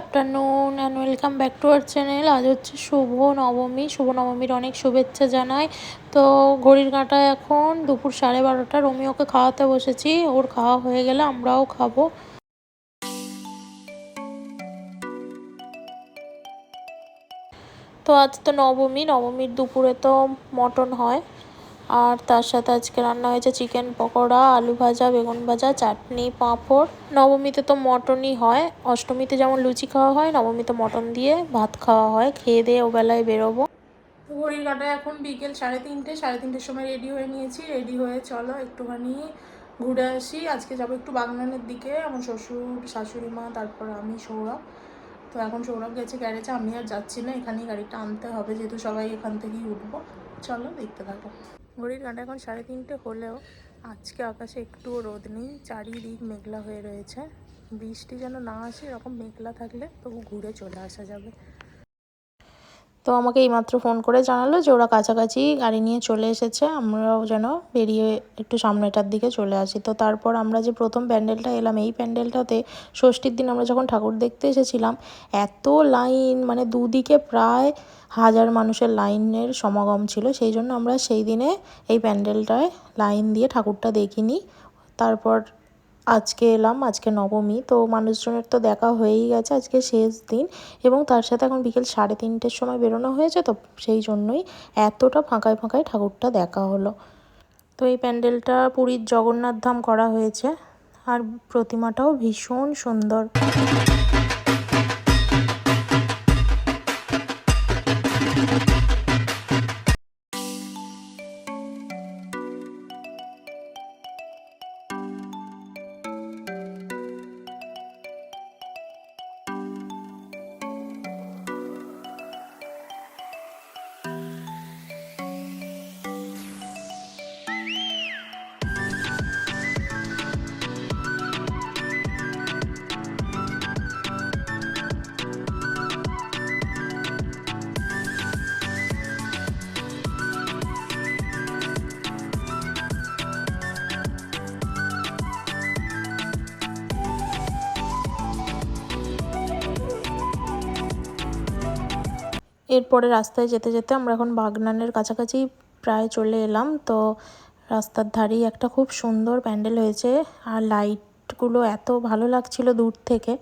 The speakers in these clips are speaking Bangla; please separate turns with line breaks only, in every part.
Afternoon and welcome back to our channel আজ হচ্ছে শুভ নবমী। শুভ নবমীর অনেক শুভেচ্ছা জানাই। তো ঘড়ির কাঁটায় এখন দুপুর সাড়ে বারোটা। রোমিওকে খাওয়াতে বসেছি। ওর খাওয়া হয়ে গেলে আমরাও খাব। তো আজ তো নবমী। নবমীর দুপুরে তো মটন হয়। আর তার সাথে আজকে রান্না হয়েছে চিকেন পকোড়া, আলু ভাজা, বেগুন ভাজা, চাটনি, পাঁপড়। নবমীতে তো মটনই হয়। অষ্টমীতে যেমন লুচি খাওয়া হয়, নবমীতে মটন দিয়ে ভাত খাওয়া হয়। খেয়ে দিয়ে ওবেলায় বেরোবো। ঘড়ির কাটায় এখন বিকেল সাড়ে তিনটে। সাড়ে তিনটের সময় রেডি হয়ে নিয়েছি। রেডি হয়ে চলো একটুখানি ঘুরে আসি। আজকে যাব একটু বাগনানের দিকে। আমার শ্বশুর, শাশুড়ি মা, তারপর আমি, সৌরভ। তো এখন সৌরভ গেছে গ্যারেজে। আমি আর যাচ্ছি না। এখানেই গাড়িটা আনতে হবে। যেহেতু সবাই এখান থেকেই উঠবো। চলো দেখতে থাকো। ঘড়ির কাঁটা এখন সাড়ে তিনটে হলেও আজকে আকাশে একটুও রোদ নেই, চারিদিক মেঘলা হয়ে রয়েছে। বৃষ্টি যেন না আসে, এরকম মেঘলা থাকলে তবু ঘুরে চলে আসা যাবে। তো আমাকে এইমাত্র ফোন করে জানালো যে ওরা কাছাকাছি গাড়ি নিয়ে চলে এসেছে, আমরাও যেন বেরিয়ে একটু সামনেটার দিকে চলে আসি। তো তারপর আমরা যে প্রথম প্যান্ডেলটা এলাম, এই প্যান্ডেলটাতে ষষ্ঠীর দিন আমরা যখন ঠাকুর দেখতে এসেছিলাম, এত লাইন মানে দুদিকে প্রায় হাজার মানুষের লাইনের সমাগম ছিল। সেই জন্য আমরা সেই দিনে এই প্যান্ডেলটায় লাইন দিয়ে ঠাকুরটা দেখিনি। তারপর আজকে এলাম, আজকে নবমী, তো মানুষজনের তো দেখা হয়েই গেছে আজকে শেষ দিন এবং তার সাথে এখন বিকেল সাড়ে তিনটের সময় বেরোনো হয়েছে, তো সেই জন্যই এতটা ফাঁকায় ফাঁকায় ঠাকুরটা দেখা হলো। তো এই প্যান্ডেলটা পুরীর জগন্নাথ ধাম করা হয়েছে আর প্রতিমাটাও ভীষণ সুন্দর। এরপরে রাস্তায় যেতে যেতে আমরা এখন বাগনানের কাছাকাছি প্রায় চলে এলাম। তো রাস্তার ধারেই একটা খুব সুন্দর প্যান্ডেল হয়েছে আর লাইটগুলো এত ভালো লাগছিল দূর থেকে।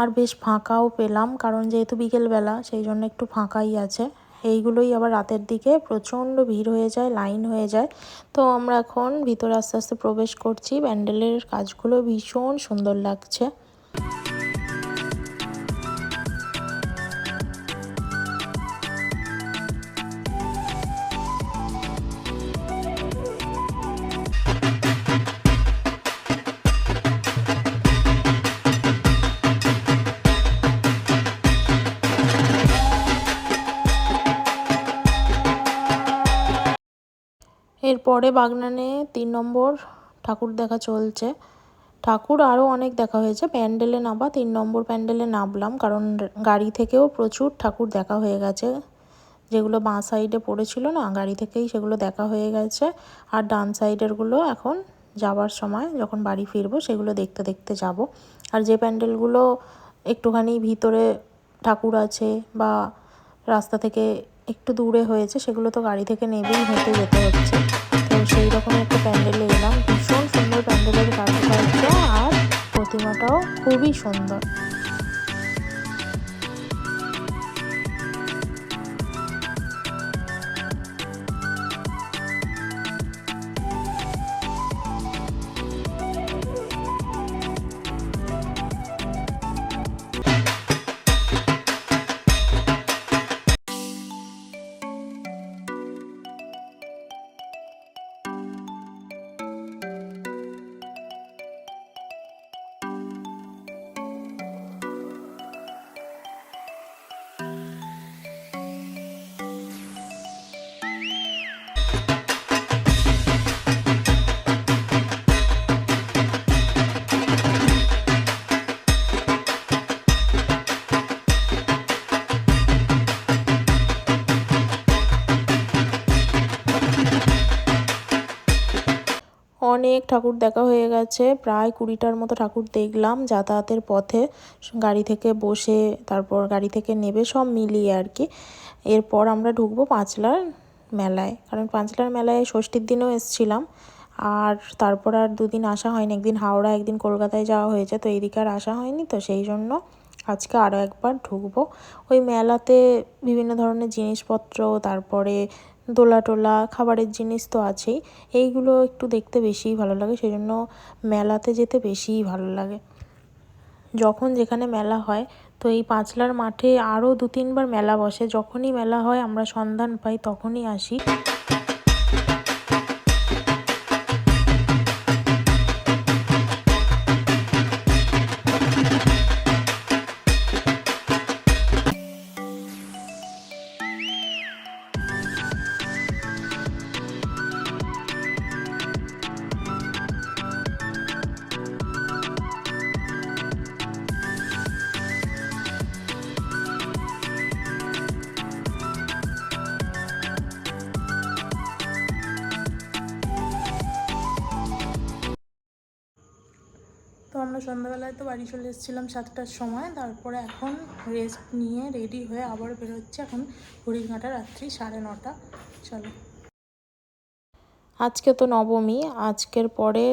আর বেশ ফাঁকাও পেলাম, কারণ যেহেতু বিকেলবেলা, সেই জন্য একটু ফাঁকাই আছে। এইগুলোই আবার রাতের দিকে প্রচণ্ড ভিড় হয়ে যায়, লাইন হয়ে যায়। তো আমরা এখন ভিতরে আস্তে আস্তে প্রবেশ করছি। প্যান্ডেলের কাজগুলো ভীষণ সুন্দর লাগছে। এরপরে বাগনানে তিন নম্বর ঠাকুর দেখা চলছে। ঠাকুর আরও অনেক দেখা হয়েছে। প্যান্ডেলে নামা, তিন নম্বর প্যান্ডেলে নামলাম, কারণ গাড়ি থেকেও প্রচুর ঠাকুর দেখা হয়ে গেছে। যেগুলো বাঁ সাইডে পড়েছিল না, গাড়ি থেকেই সেগুলো দেখা হয়ে গেছে। আর ডান সাইডেরগুলো এখন যাবার সময়, যখন বাড়ি ফিরবো, সেগুলো দেখতে দেখতে যাব। আর যে প্যান্ডেলগুলো একটুখানি ভিতরে ঠাকুর আছে বা রাস্তা থেকে একটু দূরে হয়েছে, সেগুলো তো গাড়ি থেকে নেবেই, হেঁটে যেতে হচ্ছে। তো সেই রকম একটা প্যান্ডেল এলাম। ভীষণ সুন্দর প্যান্ডেলের কারুকার্য আর প্রতিমাটাও খুবই সুন্দর। অনেক ঠাকুর দেখা হয়ে গেছে। প্রায় কুড়িটার মতো ঠাকুর দেখলাম যাতায়াতের পথে। গাড়ি থেকে বসে, তারপর গাড়ি থেকে নেবে, সব মিলিয়ে আর কি। এরপর আমরা ঢুকবো পাঁচলার মেলায়। কারণ পাঁচলার মেলায় ষষ্ঠীর দিনেও এসছিলাম। আর তারপর আর দুদিন আসা হয়নি। একদিন হাওড়া, একদিন কলকাতায় যাওয়া হয়েছে। তো এইদিকে আর আসা হয়নি। তো সেই জন্য আজকে আরও একবার ঢুকবো। ওই মেলাতে বিভিন্ন ধরনের জিনিসপত্র, তারপরে দোলা টোলা খাবারের জিনিস তো আছেই। এইগুলো একটু দেখতে বেশিই ভালো লাগে সেই জন্য মেলাতে যেতে বেশিই ভালো লাগে। যখন যেখানে মেলা হয়, তো এই পাঁচলার মাঠে আরও দু তিনবার মেলা বসে। যখনই মেলা হয়, আমরা সন্ধান পাই, তখনই আসি। তো আমরা সন্ধ্যাবেলায় তো বাড়ি চলে এসেছিলাম সাতটার সময়। তারপরে এখন রেস্ট নিয়ে রেডি হয়ে আবার বেরোচ্ছে এখন ঘড়িঘাটা রাত্রি সাড়ে নটা। চলো। আজকে তো নবমী, আজকের পরে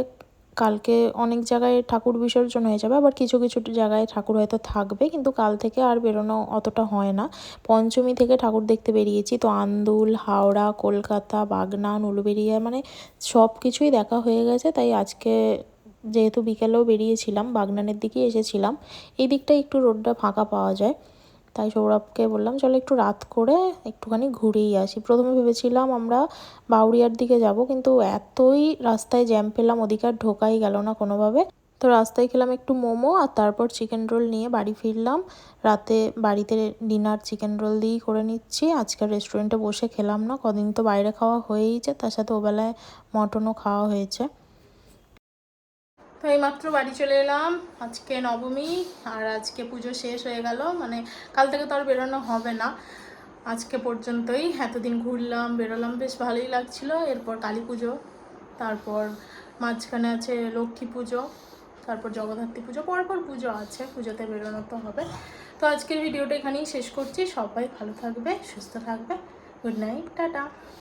কালকে অনেক জায়গায় ঠাকুর বিসর্জন হয়ে যাবে, আবার কিছু কিছু জায়গায় ঠাকুর হয়তো থাকবে, কিন্তু কাল থেকে আর বেরোনো অতটা হয় না। পঞ্চমী থেকে ঠাকুর দেখতে বেরিয়েছি, তো আন্দুল, হাওড়া, কলকাতা, বাগনান, উলুবেড়িয়া মানে সব কিছুই দেখা হয়ে গেছে, তাই আজকে যেহেতু বিকেলেও বেরিয়েছিলাম, বাগনানের দিকেই এসেছিলাম। এই দিকটায় একটু রোডটা ফাঁকা পাওয়া যায়। তাই সৌরভকে বললাম, চলো একটু রাত করে একটুখানি ঘুরেই আসি। প্রথমে ভেবেছিলাম আমরা বাউরিয়ার দিকে যাব, কিন্তু এতই রাস্তায় জ্যাম পেলাম, ওদিকে আর ঢোকাই গেল না কোনোভাবে। তো রাস্তায় খেলাম একটু মোমো আর তারপর চিকেন রোল নিয়ে বাড়ি ফিরলাম। রাতে বাড়িতে ডিনার চিকেন রোল দিয়েই করে নিচ্ছি। আজকাল রেস্টুরেন্টে বসে খেলাম না, কদিন তো বাইরে খাওয়া হয়েইছে, তার সাথে ওবেলায় মটনও খাওয়া হয়েছে। তো এইমাত্র বাড়ি চলে এলাম। আজকে নবমী আর আজকে পুজো শেষ হয়ে গেল। মানে কাল থেকে তো আর বেরোনো হবে না। আজকে পর্যন্তই এতদিন ঘুরলাম, বেরোলাম, বেশ ভালোই লাগছিল। এরপর কালী পুজো, তারপর মাঝখানে আছে লক্ষ্মী পুজো, তারপর জগদ্ধাত্রী পুজো, পরপর পুজো আছে, পুজোতে বেরোনো তো হবে। তো আজকের ভিডিওটা এখানেই শেষ করছি। সবাই ভালো থাকবে, সুস্থ থাকবে। Good night, tata.